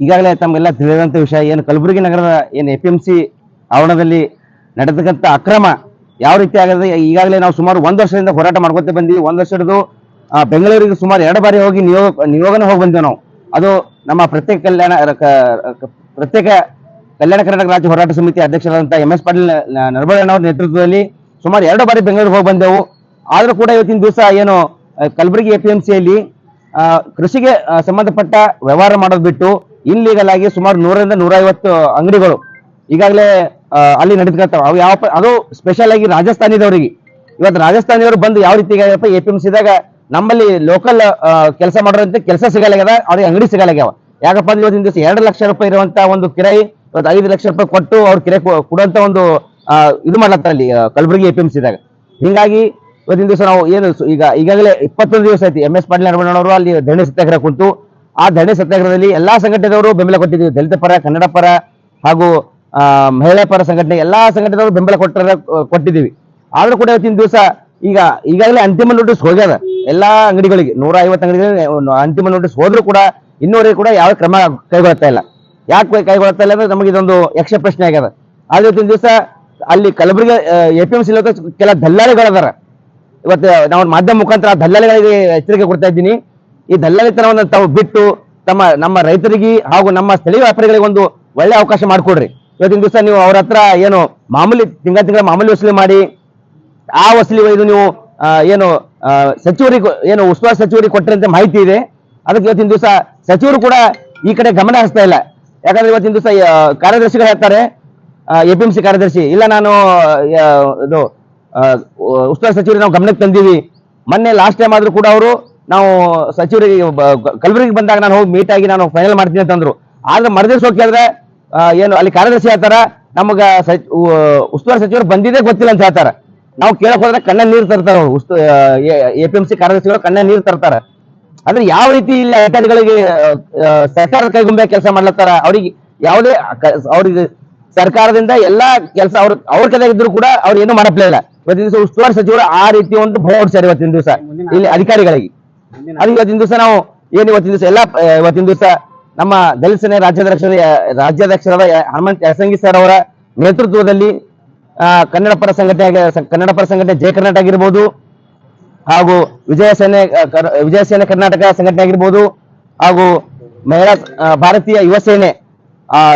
ಈಗಾಗಲೇ ತಮಗೆಲ್ಲ ತಿಳಿದಂತ ವಿಷಯ ಏನು ಕಲಬುರಗಿ ನಗರದ ಏನು ಎ ಎಂ ಸಿ ಆವರಣದಲ್ಲಿ ನಡೆತಕ್ಕಂಥ ಅಕ್ರಮ ಯಾವ ರೀತಿ ಆಗದೆ ಈಗಾಗಲೇ ನಾವು ಸುಮಾರು ಒಂದು ವರ್ಷದಿಂದ ಹೋರಾಟ ಮಾಡ್ಕೊತ ಬಂದಿವಿ. ಒಂದು ವರ್ಷ ಬೆಂಗಳೂರಿಗೆ ಸುಮಾರು ಎರಡು ಬಾರಿ ಹೋಗಿ ನಿಯೋಗ, ನಿಯೋಗನೇ ಹೋಗಿ ಬಂದೇವೆ ನಾವು. ಅದು ನಮ್ಮ ಪ್ರತ್ಯೇಕ ಕಲ್ಯಾಣ ಪ್ರತ್ಯೇಕ ಕಲ್ಯಾಣ ಕರ್ನಾಟಕ ರಾಜ್ಯ ಹೋರಾಟ ಸಮಿತಿ ಅಧ್ಯಕ್ಷರಾದಂಥ ಎಂ ಎಸ್ ಪಾಟೀಲ್ ನರಬಳ್ಳಣ್ಣವ್ರ ನೇತೃತ್ವದಲ್ಲಿ ಸುಮಾರು ಎರಡು ಬಾರಿ ಬೆಂಗಳೂರಿಗೆ ಹೋಗಿ ಬಂದೆವು. ಆದರೂ ಕೂಡ ಇವತ್ತಿನ ದಿವಸ ಏನು ಕಲಬುರಗಿ ಎ ಪಿ ಎಂ ಸಿಯಲ್ಲಿ ಕೃಷಿಗೆ ಸಂಬಂಧಪಟ್ಟ ವ್ಯವಹಾರ ಮಾಡೋದು ಬಿಟ್ಟು ಇಲ್ಲಿಗಲ್ ಆಗಿ ಸುಮಾರು ನೂರರಿಂದ ನೂರೈವತ್ತು ಅಂಗಡಿಗಳು ಈಗಾಗಲೇ ಅಲ್ಲಿ ನಡೆದುಕೊಳ್ತಾವೆ ಅವು ಯಾವ ಅದು ಸ್ಪೆಷಲ್ ಆಗಿ ರಾಜಸ್ಥಾನಿದವರಿಗೆ. ಇವತ್ತು ರಾಜಸ್ಥಾನಿಯವರು ಬಂದು ಯಾವ ರೀತಿ ಎ ಪಿ ಎಂ ಸಿದಾಗ ನಮ್ಮಲ್ಲಿ ಲೋಕಲ್ ಕೆಲಸ ಮಾಡೋರಂತೆ ಕೆಲಸ ಸಿಗಲಾಗ್ಯದ ಅವ್ರಿಗೆ ಅಂಗಡಿ ಸಿಗಲಾಗ್ಯಾವ ಯಾಕಪ್ಪ ಅಂದ್ರೆ ಇವತ್ತಿನ ದಿವಸ ಎರಡು ಲಕ್ಷ ರೂಪಾಯಿ ಇರುವಂತ ಒಂದು ಕಿರಾಯಿ, ಇವತ್ತು ಐದು ಲಕ್ಷ ರೂಪಾಯಿ ಕೊಟ್ಟು ಅವ್ರ ಕಿರಾಯಿ ಕೊ- ಕೊಡುವಂತ ಒಂದು ಇದು ಮಾಡ್ಲತ್ತಾರ ಅಲ್ಲಿ ಕಲಬುರಗಿ ಎ ಪಿ ಎಂ ಸಿದಾಗ ಹಿಂಗಾಗಿ ಇವತ್ತಿನ ದಿವಸ ನಾವು ಏನು ಈಗ, ಈಗಾಗಲೇ ಇಪ್ಪತ್ತೊಂದು ದಿವಸ ಐತಿ ಎಂ ಎಸ್ ಪಾಟೀಲ್ ಅಲ್ಲಿ ಧರಣಿ ಸತ್ಯಾಗ್ರಹ ಕುಂತು ಆ ಧರಣಿ ಸತ್ಯಾಗ್ರಹದಲ್ಲಿ ಎಲ್ಲಾ ಸಂಘಟನೆಯವರು ಬೆಂಬಲ ಕೊಟ್ಟಿದ್ದೀವಿ ದಲಿತ ಪರ, ಕನ್ನಡ ಪರ ಹಾಗೂ ಮಹಿಳಾ ಪರ ಸಂಘಟನೆ ಎಲ್ಲಾ ಸಂಘಟನೆಯವರು ಬೆಂಬಲ ಕೊಟ್ಟರ, ಕೊಟ್ಟಿದ್ದೀವಿ. ಆದ್ರೂ ಕೂಡ ಇವತ್ತಿನ ದಿವಸ ಈಗ, ಈಗಾಗಲೇ ಅಂತಿಮ ನೋಟಿಸ್ ಹೋಗ್ಯದ. ಎಲ್ಲಾ ಅಂಗಡಿಗಳಿಗೆ, ನೂರ ಐವತ್ತು ಅಂಗಡಿಗಳಿಗೆ ಅಂತಿಮ ನೋಟಿಸ್ ಹೋದ್ರೂ ಕೂಡ ಇನ್ನೂವರೆಗೆ ಕೂಡ ಯಾವ ಕ್ರಮ ಕೈಗೊಳ್ತಾ ಇಲ್ಲ. ಯಾಕೆ ಕೈಗೊಳ್ತಾ ಇಲ್ಲ ಅಂದ್ರೆ ನಮಗೆ ಇದೊಂದು ಯಕ್ಷ ಪ್ರಶ್ನೆ ಆಗ್ಯದ. ಆದ್ರೆ ಇವತ್ತಿನ ದಿವಸ ಅಲ್ಲಿ Kalaburagi A P M C ಕೆಲ ದಲ್ಲಾಳಿಗಳದಾರ. ಇವತ್ತು ನಾವು ಮಾಧ್ಯಮ ಮುಖಾಂತರ ದಲ್ಲಾಳಿಗಳಿಗೆ ಎಚ್ಚರಿಕೆ ಕೊಡ್ತಾ ಇದ್ದೀನಿ. ಈ ದಲ್ಲಾಳಿತನವನ್ನು ತಾವು ಬಿಟ್ಟು ತಮ್ಮ, ನಮ್ಮ ರೈತರಿಗೆ ಹಾಗೂ ನಮ್ಮ ಸ್ಥಳೀಯ ವ್ಯಾಪಾರಿಗಳಿಗೆ ಒಂದು ಒಳ್ಳೆ ಅವಕಾಶ ಮಾಡಿಕೊಡ್ರಿ. ಇವತ್ತಿನ ದಿವಸ ನೀವು ಅವ್ರ ಹತ್ರ ಏನು ಮಾಮೂಲಿ ತಿಂಗಳ ತಿಂಗಳ ಮಾಮೂಲಿ ವಸೂಲಿ ಮಾಡಿ, ಆ ವಸೂಲಿ ಒಯ್ದು ನೀವು ಏನು ಸಚಿವರಿ ಸಚಿವರಿಗೆ ಏನು ಉಸ್ತುವಾರಿ ಸಚಿವರಿಗೆ ಕೊಟ್ಟರಂತೆ ಮಾಹಿತಿ ಇದೆ. ಅದಕ್ಕೆ ಇವತ್ತಿನ ದಿವಸ ಸಚಿವರು ಕೂಡ ಈ ಕಡೆ ಗಮನ ಹರಿಸ್ತಾ ಇಲ್ಲ. ಯಾಕಂದ್ರೆ ಇವತ್ತಿನ ದಿವಸ ಕಾರ್ಯದರ್ಶಿಗಳು ಹೇಳ್ತಾರೆ ಎ ಪಿ ಎಂ ಸಿ ಕಾರ್ಯದರ್ಶಿ, ಇಲ್ಲ ನಾನು ಇದು ಉಸ್ತುವಾರಿ ಸಚಿವರಿಗೆ ನಾವು ಗಮನಕ್ಕೆ ತಂದೀವಿ. ಮೊನ್ನೆ ಲಾಸ್ಟ್ ಟೈಮ್ ಆದ್ರೂ ಕೂಡ ಅವರು ನಾವು ಸಚಿವರಿಗೆ ಕಲಬುರಗಿ ಬಂದಾಗ ನಾನು ಹೋಗಿ ಮೀಟ್ ಆಗಿ ನಾನು ಫೈನಲ್ ಮಾಡ್ತೀನಿ ಅಂತಂದ್ರು ಆದ್ರೆ ಮರದಿವ್ಸ ಹೋಗಿ ಕೇಳಿದ್ರೆ ಏನು, ಅಲ್ಲಿ ಕಾರ್ಯದರ್ಶಿ ಹೇಳ್ತಾರ, ನಮಗ ಉಸ್ತುವಾರಿ ಸಚಿವರು ಬಂದಿದ್ದೇ ಗೊತ್ತಿಲ್ಲ ಅಂತ ಹೇಳ್ತಾರ. ನಾವು ಕೇಳಕ್ ಹೋದ್ರೆ ಕಣ್ಣ ನೀರು ತರ್ತಾರ ಅವ್ರು, ಉಸ್ತು ಎ ಪಿ ಎಂ ಸಿ ಕಾರ್ಯದರ್ಶಿಗಳು ಕಣ್ಣ ನೀರು ತರ್ತಾರ. ಅಂದ್ರೆ ಯಾವ ರೀತಿ ಇಲ್ಲಿ ಅಧಿಕಾರಿಗಳಿಗೆ ಸರ್ಕಾರದ ಕೈಗೊಂಬೆ ಕೆಲಸ ಮಾಡ್ಲತ್ತಾರ, ಅವ್ರಿಗೆ ಯಾವುದೇ ಅವ್ರಿಗೆ ಸರ್ಕಾರದಿಂದ ಎಲ್ಲಾ ಕೆಲಸ ಅವ್ರ ಅವ್ರ ಕಡೆ ಇದ್ರು ಕೂಡ ಅವ್ರು ಏನು ಮಾಡಪ್ಲೇ ಇಲ್ಲ. ಇವತ್ತಿನ ದಿವಸ ಉಸ್ತುವಾರಿ ಸಚಿವರು ಆ ರೀತಿ ಒಂದು ಭಯ ಹೊಡ್ಸ್ಯಾರ ಇವತ್ತಿನ ದಿವಸ, ಇಲ್ಲಿ ಅಧಿಕಾರಿಗಳಿಗೆ. ಅದು ಇವತ್ತಿನ ದಿವಸ ನಾವು ಏನು ಇವತ್ತಿನ ದಿವಸ ಎಲ್ಲ ಇವತ್ತಿನ ದಿವಸ ನಮ್ಮ ದಲಿತ ಸೇನೆ ರಾಜ್ಯಾಧ್ಯಕ್ಷ ರಾಜ್ಯಾಧ್ಯಕ್ಷರಾದ ಹನುಮಂತ್ ಯಸಂಗಿ ಸರ್ ಅವರ ನೇತೃತ್ವದಲ್ಲಿ ಕನ್ನಡ ಪರ ಸಂಘಟನೆ ಕನ್ನಡ ಪರ ಸಂಘಟನೆ ಜಯ ಕರ್ನಾಟಕ ಆಗಿರ್ಬೋದು ಹಾಗೂ ವಿಜಯ ಸೇನೆ ವಿಜಯ ಸೇನೆ ಕರ್ನಾಟಕ ಸಂಘಟನೆ ಆಗಿರ್ಬೋದು ಹಾಗೂ ಮಹಿಳಾ ಭಾರತೀಯ ಯುವ ಸೇನೆ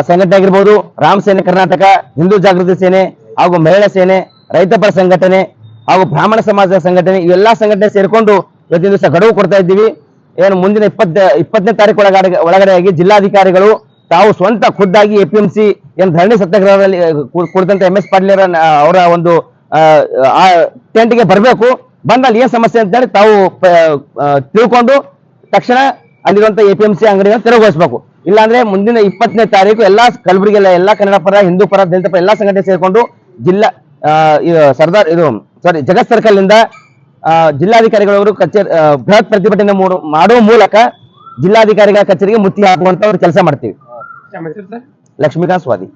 ಸಂಘಟನೆ ಆಗಿರ್ಬೋದು, ರಾಮ್ ಸೇನೆ ಕರ್ನಾಟಕ, ಹಿಂದೂ ಜಾಗೃತಿ ಸೇನೆ ಹಾಗೂ ಮಹಿಳಾ ಸೇನೆ, ರೈತ ಪರ ಸಂಘಟನೆ ಹಾಗೂ ಬ್ರಾಹ್ಮಣ ಸಮಾಜ ಸಂಘಟನೆ, ಇವೆಲ್ಲಾ ಸಂಘಟನೆ ಸೇರಿಕೊಂಡು ಇವತ್ತಿನ ದಿವಸ ಗಡುವು ಕೊಡ್ತಾ ಇದ್ದೀವಿ. ಏನು ಮುಂದಿನ ಇಪ್ಪತ್ತ ಇಪ್ಪತ್ತನೇ ತಾರೀಕು ಒಳಗಡೆ ಒಳಗಡೆಯಾಗಿ ಜಿಲ್ಲಾಧಿಕಾರಿಗಳು ತಾವು ಸ್ವಂತ ಖುದ್ದಾಗಿ ಎ ಪಿ ಎಂ ಸಿ ಏನು ಧರಣಿ ಸತ್ಯಾಗ್ರಹದಲ್ಲಿ ಕುಳಿತಂತ ಎಂ ಎಸ್ ಪಾಟೀಲ್ ಅವರ ಒಂದು ಟೆಂಟ್ಗೆ ಬರಬೇಕು. ಬಂದಲ್ಲಿ ಏನ್ ಸಮಸ್ಯೆ ಅಂತ ಹೇಳಿ ತಾವು ತಿಳ್ಕೊಂಡು ತಕ್ಷಣ ಅಲ್ಲಿರುವಂತ ಎ ಪಿ ಎಂ ಸಿ ಅಂಗಡಿಯನ್ನು ತೆರವುಗೊಳಿಸಬೇಕು. ಇಲ್ಲಾಂದ್ರೆ ಮುಂದಿನ ಇಪ್ಪತ್ತನೇ ತಾರೀಕು ಎಲ್ಲಾ ಕಲಬುರಗಿ ಎಲ್ಲ ಕನ್ನಡ ಪರ ಹಿಂದೂ ಪರ ದಲಿತ ಪರ ಎಲ್ಲಾ ಸಂಘಟನೆ ಸೇರಿಕೊಂಡು ಜಿಲ್ಲಾ ಸರ್ದಾರ್ ಇದು ಸಾರಿ ಜಗತ್ ಸರ್ಕಲ್ ಆ, ಜಿಲ್ಲಾಧಿಕಾರಿಗಳವರು ಕಚೇರಿ ಬೃಹತ್ ಪ್ರತಿಭಟನೆ ಮೂಡು- ಮಾಡುವ ಮೂಲಕ ಜಿಲ್ಲಾಧಿಕಾರಿಗಳ ಕಚೇರಿಗೆ ಮುತ್ತಿಗೆ ಹಾಕುವಂತ ಅವ್ರು ಕೆಲಸ ಮಾಡ್ತೀವಿ. ಲಕ್ಷ್ಮೀಕಾಂತ್ ಸ್ವಾದಿ.